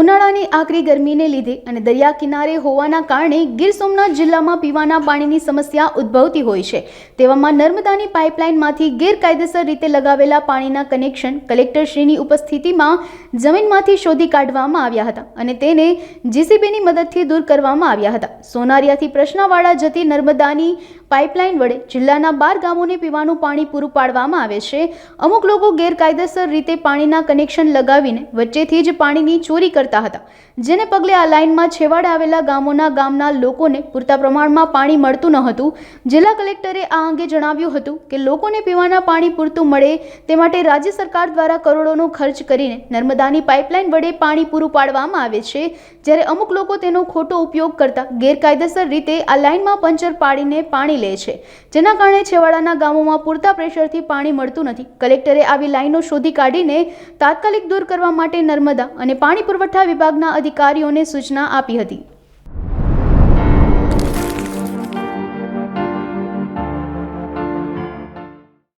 ઉનાળાની આકરી ગરમીને લીધે અને દરિયા કિનારે હોવાના કારણે ગીર સોમનાથ જિલ્લામાં પીવાના પાણીની સમસ્યા ઉદ્ભવતી હોય છે. તેવામાં નર્મદાની પાઇપલાઇનમાંથી ગેરકાયદેસર રીતે લગાવેલા પાણીના કનેક્શન કલેક્ટરશ્રીની ઉપસ્થિતિમાં જમીનમાંથી શોધી કાઢવામાં આવ્યા હતા અને તેને જીસીબીની મદદથી દૂર કરવામાં આવ્યા હતા. સોનારિયાથી પ્રશ્નાવાળા જતી નર્મદાની પાઇપલાઇન વડે જિલ્લાના બાર ગામોને પીવાનું પાણી પૂરું પાડવામાં આવે છે. અમુક લોકો ગેરકાયદેસર રીતે પાણીના કનેક્શન લગાવીને વચ્ચેથી જ પાણીની ચોરી કરતા હતા. જેને પગલે આ લાઇનમાં છેવાડે આવેલા ગામોના ગામના લોકોને પૂરતા પ્રમાણમાં પાણી મળતું ન હતું. જિલ્લા કલેક્ટરે આ અંગે જણાવ્યું હતું કે લોકોને પીવાના પાણી પૂરતું મળે તે માટે રાજ્ય સરકાર દ્વારા કરોડોનો ખર્ચ કરીને નર્મદાની પાઇપલાઇન વડે પાણી પૂરું પાડવામાં આવે છે. જ્યારે અમુક લોકો તેનો ખોટો ઉપયોગ કરતા ગેરકાયદેસર રીતે આ લાઇનમાં પંચર પાડીને પાણી લે છે. જેના કારણે છેવાડાના ગામોમાં પૂરતા પ્રેશરથી પાણી મળતું નથી. કલેક્ટરે આવી લાઈનો શોધી કાઢીને તાત્કાલિક દૂર કરવા માટે નર્મદા અને પાણી પુરવઠા વિભાગના અધિકારીઓને સૂચના આપી હતી.